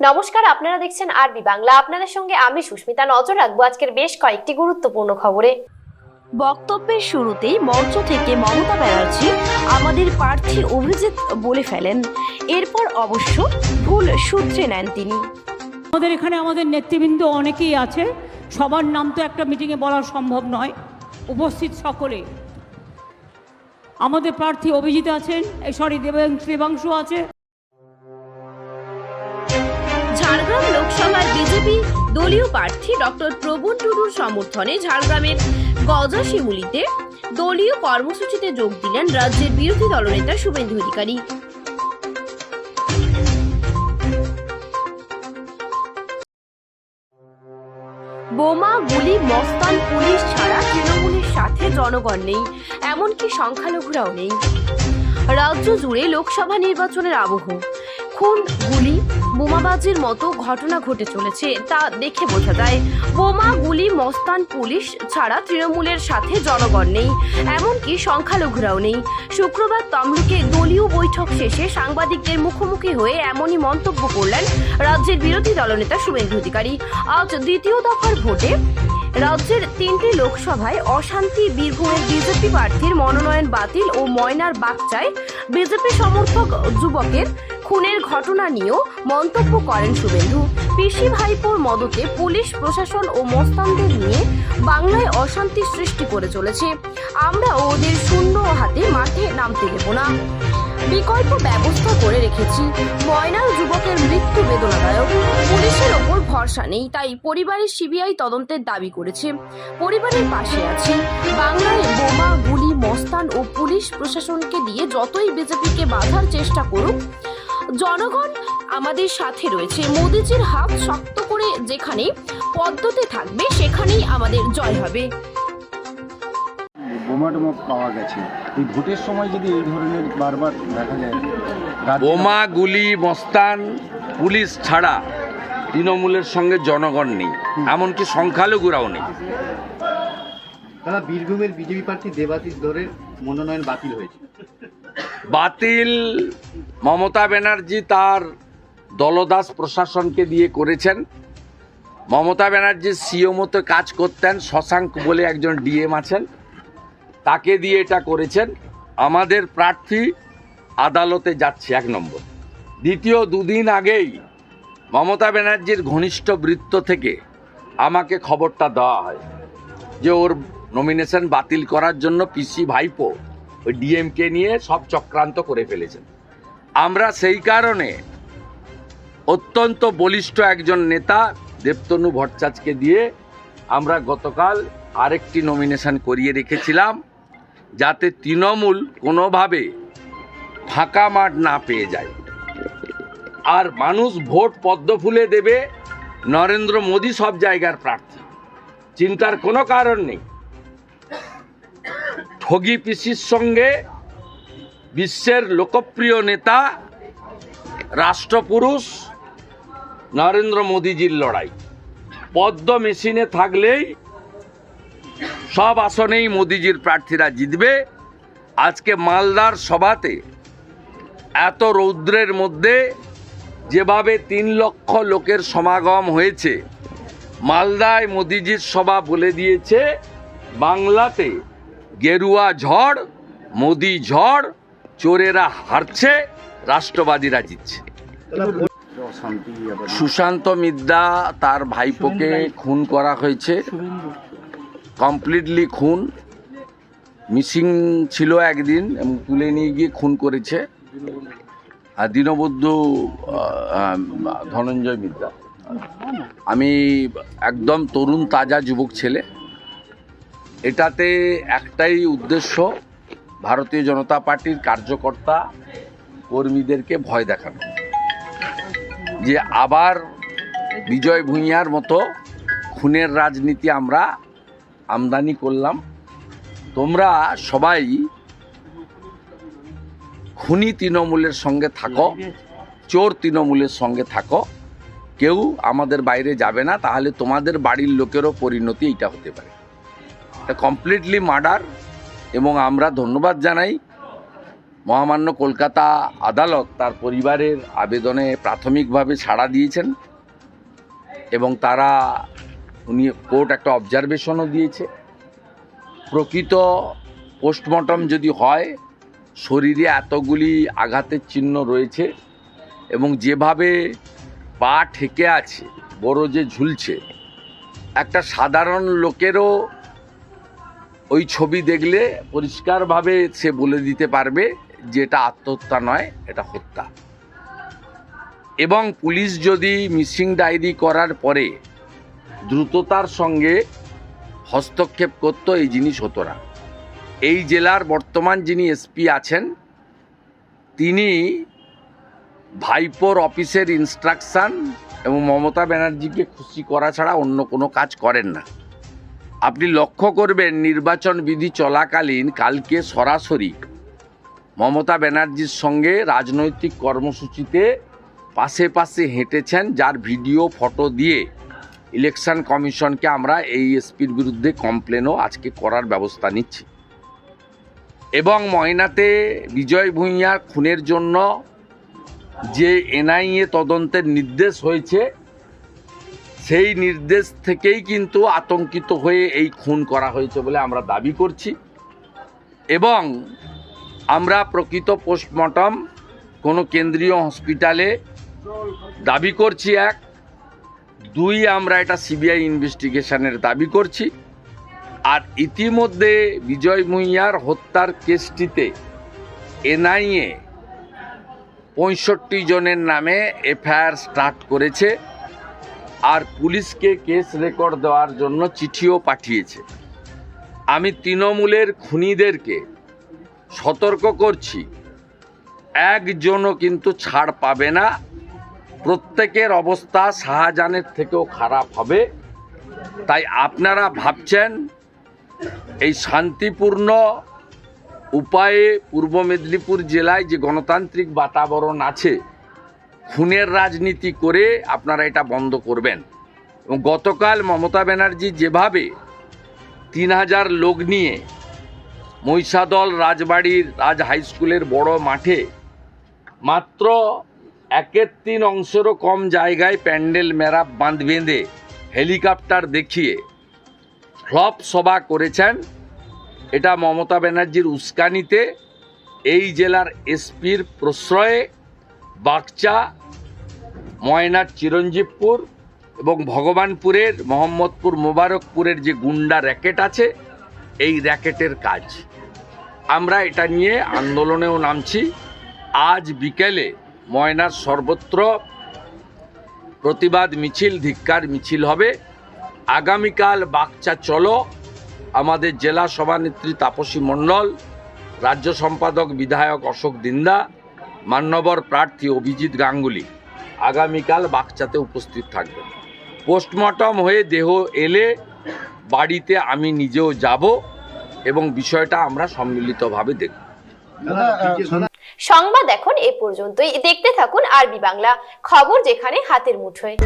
নমস্কার আপনারা দেখছেন আরবি বাংলা। আপনাদের সঙ্গে আমি সুস্মিতা নজর রাখব আজকের বেশ কয়েকটি গুরুত্বপূর্ণ খবরে। বক্তব্যের শুরুতেই মঞ্চ থেকে মমতা ব্যানার্জি আমাদের প্রার্থী অভিজিৎ বলে ফেলেন। এরপর অবশ্য ভুল সূত্রে নেন তিনি। আমাদের এখানে আমাদের নেতৃবৃন্দ অনেকেই আছে। সবার নাম তো একটা মিটিংয়ে বলা সম্ভব নয়। উপস্থিত সকলে। আমাদের প্রার্থী অভিজিৎ আছেন এই সরি দেবাংশু আছে। দলীয় প্রার্থী ডক্টর প্রবণ টুডুর সমর্থনে ঝাড়গ্রামের গজাশিমুলিতে দলীয় কর্মসূচিতে যোগ দিলেন রাজ্যের বিরোধী দলনেতা শুভেন্দু অধিকারী। বোমা, গুলি, মস্তান, পুলিশ ছাড়া তৃণমূলের সাথে জনগণ নেই, এমনকি সংখ্যালঘুরাও নেই। রাজ্য জুড়ে লোকসভা নির্বাচনের আবহ। খুন গুলি, বোমাবাজির মতো ঘটনা ঘটে চলেছে, তা দেখে বোঝা যায়। বোমা, গুলি, মস্তান পুলিশ ছাড়া তৃণমূলের সাথে জনগণ নেই, এমনকি সংখ্যালঘুরাও নেই। শুক্রবার তমলুকে দলীয় বৈঠক শেষে সাংবাদিকদের মুখোমুখি হয়ে এমনই মন্তব্য করলেন রাজ্যের বিরোধী দলনেতা শুভেন্দু অধিকারী। আজ দ্বিতীয় দফার ভোটে রাজ্যের তিনটি লোকসভায় অশান্তি বীরভূমের বিজেপি প্রার্থীর মনোনয়ন বাতিল ও ময়নার বাগচায় বিজেপি সমর্থক যুবকের খুনের ঘটনা নিয়েও মন্তব্য করেন শুভেন্দু। পিসি ভাইপোর মদতে পুলিশ, প্রশাসন ও মস্তানদের নিয়ে বাংলায় অশান্তি সৃষ্টি করে চলেছে। আমরা ওদের শূন্য হাতে মাঠে নামতে দেব না। বিকল্প ব্যবস্থা করে রেখেছি। ময়নার যুবকের মৃত্যু বেদনাদায়ক। পুলিশের ওপর ভরসা নেই, তাই পরিবারের সিবিআই তদন্তের দাবি করেছে। পরিবারের পাশে আছি। বাংলায় বোমা, গুলি, মস্তান ও পুলিশ প্রশাসনকে দিয়ে যতই বিজেপিকে বাধার চেষ্টা করুক জনগণ আমাদের সাথে রয়েছে। মোদিজির হাত শক্ত করে যেখানে পদ্মতে থাকবে সেখানেই আমাদের জয় হবে। পাওয়া গেছে। এই ভোটের সময় যদি এই ধরনের বারবার দেখা যায় বোমা গুলি মস্তান পুলিশ ছাড়া তৃণমূলের সঙ্গে জনগণ নেই। এমনকি সংখ্যালঘুরাও নেই। দাদা বীরভূমের বিজেপি প্রার্থী দেবাশিস ধরে মনোনয়ন বাতিল হয়েছে। বাতিল মমতা ব্যানার্জি তার দলদাস প্রশাসনকে দিয়ে করেছেন। মমতা ব্যানার্জি সিও মতো কাজ করতেন, শশাঙ্ক বলে একজন ডিএম আছেন। তাকে দিয়ে এটা করেছেন। আমাদের প্রার্থী আদালতে যাচ্ছে, এক নম্বর। দ্বিতীয় দুদিন আগেই মমতা ব্যানার্জির ঘনিষ্ঠ বৃত্ত থেকে আমাকে খবরটা দেওয়া হয় যে ওর নমিনেশন বাতিল করার জন্য পিসি ভাইপো ওই ডিএমকে নিয়ে সব চক্রান্ত করে ফেলেছেন। আমরা সেই কারণে অত্যন্ত বলিষ্ঠ একজন নেতা দেবতনু ভট্টাচার্যকে দিয়ে আমরা গতকাল আরেকটি নমিনেশন করিয়ে রেখেছিলাম, যাতে তৃণমূল কোনোভাবে ফাঁকা মাঠ না পেয়ে যায়। আর মানুষ ভোট পদ্ম ফুলে দেবে, নরেন্দ্র মোদী সব জায়গার প্রার্থী। চিন্তার কোনো কারণ নেই। ঠগি পিসির সঙ্গে বিশ্বের লোকপ্রিয় নেতা, রাষ্ট্রপুরুষ নরেন্দ্র মোদীজির লড়াই। পদ্ম মেশিনে থাকলেই সব আসনেই মোদিজির প্রার্থীরা জিতবে। আজকে মালদার সভাতে এত রৌদ্রের মধ্যে যেভাবে তিন লক্ষ লোকের সমাগম হয়েছে, মালদায় মোদিজির সভা বলে দিয়েছে, বাংলাতে গেরুয়া ঝড়, মোদি ঝড় চোরেরা হারছে, রাষ্ট্রবাদীরা জিতছে। সুশান্ত মিদ্যা তার ভাইপোকে খুন করা হয়েছে। কমপ্লিটলি খুন। মিসিং ছিল একদিন, এবং তুলে নিয়ে গিয়ে খুন করেছে। আর দীনবন্ধু ধনঞ্জয় মিদ্যা আমি একদম তরুণ, তাজা যুবক ছেলে। এটাতে একটাই উদ্দেশ্য ভারতীয় জনতা পার্টির কার্যকর্তা কর্মীদেরকে ভয় দেখানো। যে আবার বিজয় ভূঁইয়ার মতো খুনের রাজনীতি আমরা আমদানি করলাম। তোমরা সবাই খুনি তৃণমূলের সঙ্গে থাকো, চোর তৃণমূলের সঙ্গে থাকো। কেউ আমাদের বাইরে যাবে না, তাহলে তোমাদের বাড়ির লোকেরও পরিণতি এটা হতে পারে। কমপ্লিটলি মার্ডার এবং আমরা ধন্যবাদ জানাই মহামান্য কলকাতা আদালত তার পরিবারের আবেদনে প্রাথমিকভাবে ছাড়া দিয়েছেন এবং তারা, উনি কোর্ট একটা অবজারভেশনও দিয়েছে। প্রকৃত পোস্টমর্টম যদি হয়, শরীরে এতগুলি আঘাতের চিহ্ন রয়েছে এবং যেভাবে পা ঠেকে আছে, বড় যে ঝুলছে, একটা সাধারণ লোকেরও ওই ছবি দেখলে পরিষ্কারভাবে সে বলে দিতে পারবে যে এটা আত্মহত্যা নয়, এটা হত্যা। এবং পুলিশ যদি মিসিং ডায়েরি করার পরে দ্রুততার সঙ্গে হস্তক্ষেপ করত, এই জিনিস হতো না। এই জেলার বর্তমান যিনি এসপি আছেন, তিনি ভাইপোর অফিসের ইনস্ট্রাকশন এবং মমতা ব্যানার্জিকে খুশি করা ছাড়া অন্য কোনো কাজ করেন না। আপনি লক্ষ্য করবেন নির্বাচন বিধি চলাকালীন কালকে সরাসরি মমতা ব্যানার্জির সঙ্গে রাজনৈতিক কর্মসূচিতে পাশে পাশে হেঁটেছেন, যার ভিডিও, ফটো দিয়ে ইলেকশন কমিশনকে আমরা এই এসপির বিরুদ্ধে কমপ্লেনও আজকে করার ব্যবস্থা নিচ্ছি। এবং ময়নাতে বিজয় ভূঁইয়ার খুনের জন্য যে এনআইএ তদন্তের নির্দেশ হয়েছে সেই নির্দেশ থেকেই কিন্তু আতঙ্কিত হয়ে এই খুন করা হয়েছে বলে আমরা দাবি করছি। এবং আমরা প্রকৃত পোস্টমর্টম কোনো কেন্দ্রীয় হসপিটালে দাবি করছি এক, দুই আমরা এটা সিবিআই ইনভেস্টিগেশনের দাবি করছি। আর ইতিমধ্যে বিজয় ভূঁইয়ার হত্যার কেসটিতে এনআইএ পঁয়ষট্টি জনের নামে এফআইআর স্টার্ট করেছে। আর পুলিশকে কেস রেকর্ড দেওয়ার জন্য চিঠিও পাঠিয়েছে। আমি তৃণমূলের খুনিদেরকে সতর্ক করছি। একজনও কিন্তু ছাড় পাবে না। প্রত্যেকের অবস্থা শাহজাহানের থেকেও খারাপ হবে। তাই আপনারা ভাবছেন, এই শান্তিপূর্ণ উপায়ে পূর্ব মেদিনীপুর জেলায় যে গণতান্ত্রিক বাতাবরণ আছে খুনের রাজনীতি করে আপনারা এটা বন্ধ করবেন। এবং গতকাল মমতা ব্যানার্জি যেভাবে তিন হাজার লোক নিয়ে মহিষাদল রাজবাড়ির রাজ হাই স্কুলের বড় মাঠে মাত্র একের তিন অংশেরও কম জায়গায় প্যান্ডেল, মেরাপ, বাঁধ বেঁধে হেলিকপ্টার দেখিয়ে ফ্লপ সভা করেছেন। এটা মমতা ব্যানার্জির উস্কানিতে এই জেলার এসপির প্রশ্রয়ে বাগচা ময়নার চিরঞ্জীবপুর এবং ভগবানপুরের, মোহাম্মদপুর, মোবারকপুরের যে গুন্ডা র্যাকেট আছে, এই র্যাকেটের কাজ। আমরা এটা নিয়ে আন্দোলনেও নামছি। আজ বিকেলে ময়নার সর্বত্র প্রতিবাদ মিছিল, ধিক্কার মিছিল হবে। আগামীকাল বাগচা চলো, আমাদের জেলা সভানেত্রী তাপসী মণ্ডল, রাজ্য সম্পাদক বিধায়ক অশোক দিন্দা, মান্যবর প্রার্থী অভিজিৎ গাঙ্গুলি। আগামীকাল বাগচাতে উপস্থিত থাকবেন। পোস্টমর্টম হয়ে দেহ এলে বাড়িতে আমি নিজেও যাব এবং বিষয়টা আমরা সম্মিলিতভাবে দেখব। সংবাদ এখন এ পর্যন্তই। দেখতে থাকুন আরবি বাংলা খবর যেখানে হাতের মুঠোয়।